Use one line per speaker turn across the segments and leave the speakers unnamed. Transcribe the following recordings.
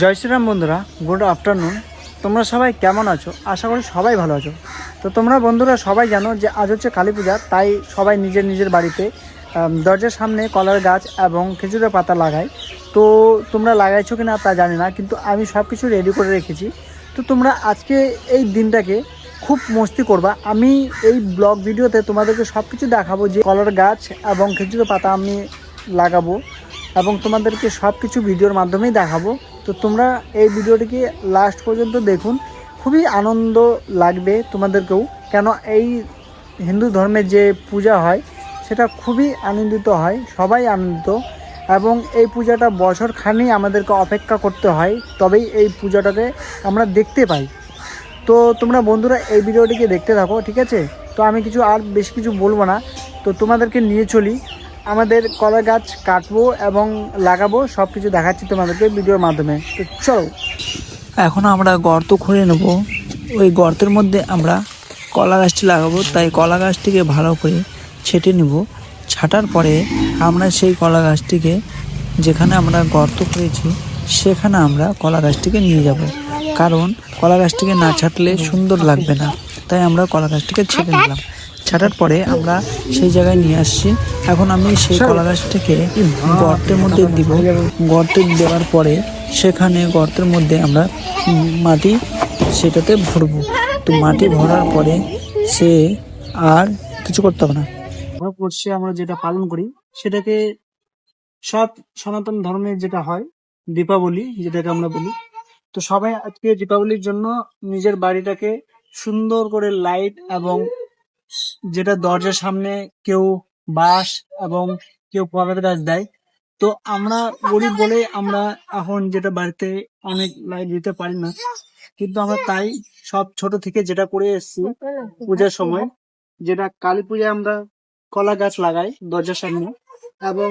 জয় শ্রীরাম বন্ধুরা, good afternoon. তোমরা সবাই কেমন আছো? আশা করি সবাই ভালো আছো। তো তোমরা বন্ধুরা সবাই জানো যে আজ হচ্ছে কালী পূজা, তাই সবাই নিজের নিজের বাড়িতে দরজার সামনে কলার গাছ এবং খেজুরের পাতা লাগায় তো তোমরা লাগাইছো কি না তা জানি না, কিন্তু আমি সব কিছু রেডি করে রেখেছি। তো তোমরা আজকে এই দিনটাকে খুব মস্তি করবা। আমি এই ব্লগ ভিডিওতে তোমাদেরকে সব কিছু দেখাবো যে কলার গাছ এবং খেজুরের পাতা আমি লাগাবো এবং তোমাদেরকে সব কিছু ভিডিওর মাধ্যমেই দেখাবো। তো তোমরা এই ভিডিওটিকে লাস্ট পর্যন্ত দেখুন। খুবই আনন্দ লাগবে তোমাদেরকেও। কেন এই হিন্দু ধর্মের যে পূজা হয়, সেটা খুবই আনন্দিত হয়, সবাই আনন্দিত। এবং এই পূজাটা বছর খানি আমাদেরকে অপেক্ষা করতে হয়, তবেই এই পূজাটাকে আমরা দেখতে পাই। তো তোমরা বন্ধুরা এই ভিডিওটিকে দেখতে থাকো, ঠিক আছে? তো আমি কিছু আর বেশি কিছু বলব না। তো তোমাদেরকে নিয়ে চলি। আমাদের কলা গাছ কাটবো এবং লাগাবো সব কিছু দেখাচ্ছি তোমাদেরকে ভিডিওর মাধ্যমে। তো চলো।
এখন আমরা গর্ত খুঁড়ে নেব। ওই গর্তের মধ্যে আমরা কলা গাছটি লাগাবো। তাই কলা গাছটিকে ভালো করে ছেটে নেব। ছাটার পরে আমরা সেই কলা গাছটিকে যেখানে আমরা গর্ত করেছি সেখানে আমরা কলা গাছটিকে নিয়ে যাব। কারণ কলা গাছটিকে না ছাটলে সুন্দর লাগবে না। তাই আমরা কলা গাছটিকে ছেটে নিলাম। ছাটার পরে আমরা সেই জায়গায় নিয়ে আসছি। এখন আমি সেই কলা গাছটিকে গর্তের মধ্যে দিব। গর্তে দেওয়ার পরে সেখানে গর্তের মধ্যে আমরা মাটি সেটাতে ভরবো। তো মাটি ভরার পরে সে আর কিছু করতে হবে না।
পড়ছে আমরা যেটা পালন করি, সেটাকে সব সনাতন ধর্মের যেটা হয়, দীপাবলি যেটাকে আমরা বলি, তো সবাই আজকে দীপাবলির জন্য নিজের বাড়িটাকে সুন্দর করে লাইট এবং যেটা দরজার সামনে কেউ বাঁশ এবং কেউ কলার গাছ দেয়। তো আমরা গরিব বলে আমরা এখন যেটা বাড়িতে অনেক লাইট দিতে পারি না। কিন্তু আমরা তাই সব ছোট থেকে যেটা করে এসেছি পূজার সময়, যেটা কালী পূজায় আমরা কলা গাছ লাগাই দরজার সামনে এবং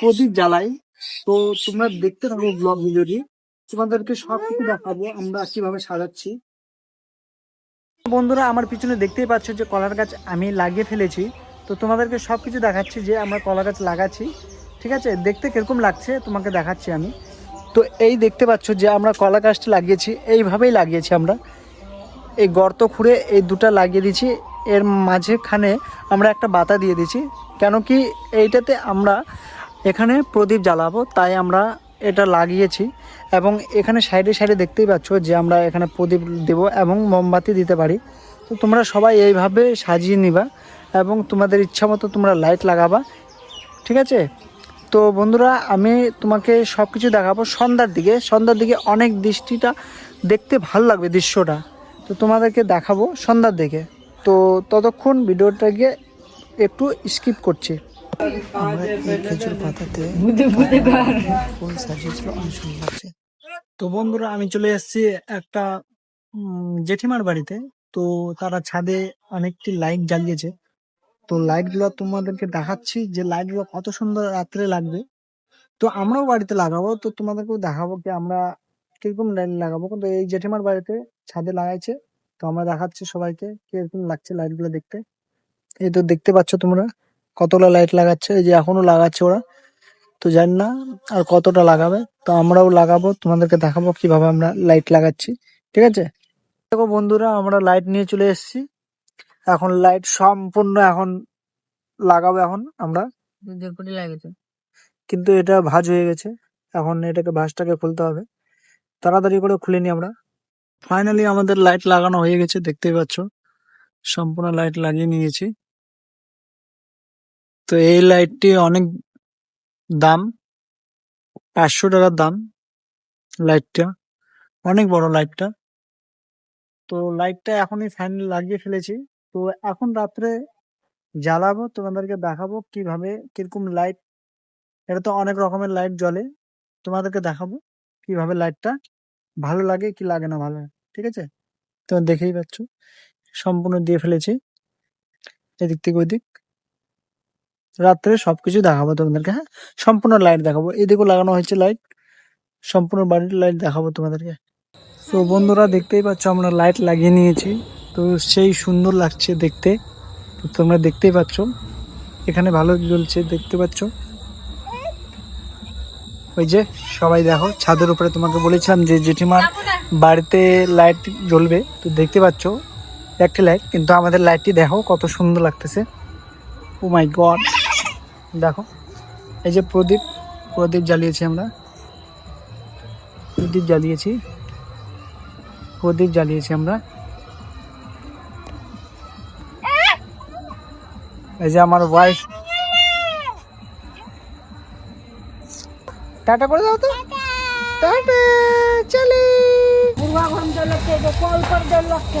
প্রদীপ জ্বালাই। তো তোমরা দেখতে থাকো ব্লগ ভিডিওটি তোমাদেরকে সব কিছু দেখাবো আমরা কীভাবে সাজাচ্ছি। বন্ধুরা, আমার পিছনে দেখতেই পাচ্ছ যে কলার গাছ আমি লাগিয়ে ফেলেছি। তো তোমাদেরকে সব কিছু দেখাচ্ছি যে আমরা কলা গাছ লাগাচ্ছি। ঠিক আছে? দেখতে কীরকম লাগছে তোমাকে দেখাচ্ছি আমি। তো এই দেখতে পাচ্ছ যে আমরা কলা গাছটা লাগিয়েছি, এইভাবেই লাগিয়েছি আমরা। এই গর্ত খুঁড়ে এই দুটা লাগিয়ে দিয়েছি। এর মাঝেখানে আমরা একটা বাতা দিয়ে দিয়েছি। কেন কি এইটাতে আমরা এখানে প্রদীপ জ্বালাবো, তাই আমরা এটা লাগিয়েছি এবং এখানে সাইডে সাইডে দেখতেই পাচ্ছ যে আমরা এখানে প্রদীপ দেব এবং মোমবাতি দিতে পারি। তো তোমরা সবাই এইভাবে সাজিয়ে নিবা এবং তোমাদের ইচ্ছা মতো তোমরা লাইট লাগাবা। ঠিক আছে? তো বন্ধুরা, আমি তোমাকে সব কিছু দেখাবো সন্ধ্যার দিকে। সন্ধ্যার দিকে অনেক দৃষ্টিটা দেখতে ভালো লাগবে দৃশ্যটা। তো তোমাদেরকে দেখাবো সন্ধ্যার দিকে। তো ততক্ষণ ভিডিওটাকে একটু স্কিপ করছি।
আমরা এই খেজুর পাতাতে ফুল সাজিয়েছিল অনেক সুন্দর লাগছে।
তো বন্ধুরা আমি চলে এসেছি একটা জেঠিমার বাড়িতে। তো তারা ছাদে অনেকটি লাইট জ্বালিয়েছে। তো লাইটগুলো তোমাদেরকে দেখাচ্ছি যে লাইটগুলো কত সুন্দর রাত্রে লাগবে। তো আমরাও বাড়িতে লাগাবো। তো তোমাদেরকেও দেখাবো কি আমরা কীরকম লাইট লাগাবো। কিন্তু এই জেঠিমার বাড়িতে ছাদে লাগাইছে। তো আমরা দেখাচ্ছি সবাইকে কীরকম লাগছে লাইটগুলো দেখতে। এই তো দেখতে পাচ্ছ তোমরা। কতগুলো লাইট লাগাচ্ছে? এই যে এখনও লাগাচ্ছে ওরা। তো জানি না আর কতটা লাগাবে। তো আমরাও লাগাবো তোমাদেরকে দেখাবো কীভাবে আমরা লাইট লাগাচ্ছি। ঠিক আছে? দেখো বন্ধুরা আমরা লাইট নিয়ে চলে এসেছি। এখন লাইট সম্পূর্ণ এখন লাগাবো এখন আমরা।
লাগেছে
কিন্তু এটা ভাজ হয়ে গেছে। এখন এটাকে ভাজটাকে খুলতে হবে। তাড়াতাড়ি করে খুলে নি আমরা। ফাইনালি আমাদের লাইট লাগানো হয়ে গেছে দেখতেই পাচ্ছ। সম্পূর্ণ লাইট লাগিয়ে নিয়েছি। তো এই লাইটটি অনেক দাম, পাঁচশো টাকার দাম লাইটটা, অনেক বড় লাইটটা। তো লাইটটা এখনই ফ্যান লাগিয়ে ফেলেছি। তো এখন রাত্রে জ্বালাবো, তোমাদেরকে দেখাবো কীভাবে, কীরকম লাইট, এটা তো অনেক রকমের লাইট জ্বলে, তোমাদেরকে দেখাবো কীভাবে লাইটটা ভালো লাগে কি লাগে না ভালো ঠিক আছে? তো দেখেই পাচ্ছ, সম্পূর্ণ দিয়ে ফেলেছি, এদিক থেকে ওইদিক রাত্রে সবকিছু দেখাবো তোমাদেরকে হ্যাঁ? সম্পূর্ণ লাইট দেখাবো। এদিকেও লাগানো হয়েছে লাইট সম্পূর্ণ বাড়ির লাইট দেখাবো তোমাদেরকে। তো বন্ধুরা দেখতেই পাচ্ছ আমরা লাইট লাগিয়ে নিয়েছি। তো সেই সুন্দর লাগছে দেখতে। তো তোমরা দেখতেই পাচ্ছ। এখানে ভালো জ্বলছে দেখতে পাচ্ছ? ওই যে সবাই দেখো ছাদের উপরে তোমাকে বলেছিলাম যে জেঠিমার বাড়িতে লাইট জ্বলবে। তো দেখতে পাচ্ছ একটি লাইট কিন্তু আমাদের লাইটটি দেখো কত সুন্দর লাগতেছে। ও মাই গড দেখো এই যে প্রদীপ প্রদীপ জ্বালিয়েছি আমরা। প্রদীপ জ্বালিয়েছি প্রদীপ জ্বালিয়েছি আমরা। এই যে আমার ওয়াইফ টাটা করে দাও তো। টাটা চলে। কল করে দাও লক্ষ্য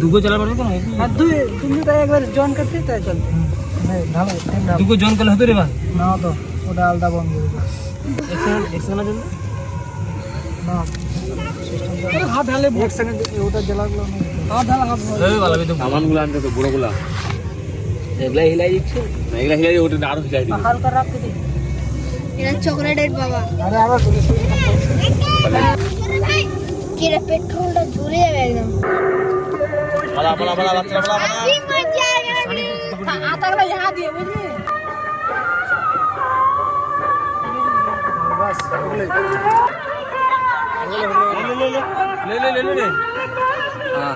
দুগো চালা পারবে তো
একবার জন করতে তাই চলতে
দুগো জন করলে হতো রে বা
না তো ওটা আলাদা বন্ধ
একশো না চলবে
না হাত ঢালে এক সেকেন্ড ওটা জ্বালাগুলো হাত ঢালা হাত
সামানগুলো আনতে তো বুড়োগুলা এগুলা হিলাই দিচ্ছে এগুলা হিলাই ওটা আরো হিলাই দিবে
হালকা রাখতে দে
এটা চকলেটের বাবা
আরে আবার
কেটে পেট্রোলটা ঝুলে যাবে একদম।
পালা পালা পালা বাচ্চা পালা পালা।
আমি মজা আনি আতার ভাই হাত দিয়ে বুঝলি?
বাস লে
লে লে লে লে লে লে লে। হ্যাঁ।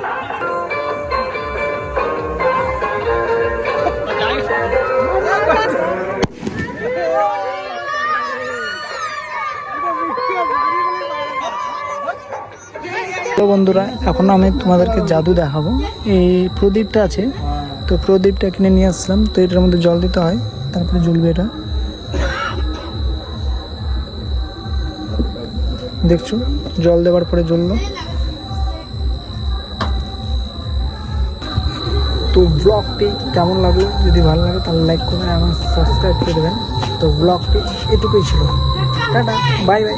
তো বন্ধুরা, এখন আমি তোমাদেরকে জাদু দেখাবো। এই প্রদীপটা আছে, তো প্রদীপটা কিনে নিয়ে আসলাম, তো এটার মধ্যে জল দিতে হয়, তারপরে জ্বলবে এটা। দেখছ, জল দেওয়ার পরে জ্বললো। তো ব্লগটি কেমন লাগল, যদি ভালো লাগে তাহলে লাইক করবেন এবং সাবস্ক্রাইব করে দেবেন। তো ব্লগটি এটুকুই ছিল। Tata bye bye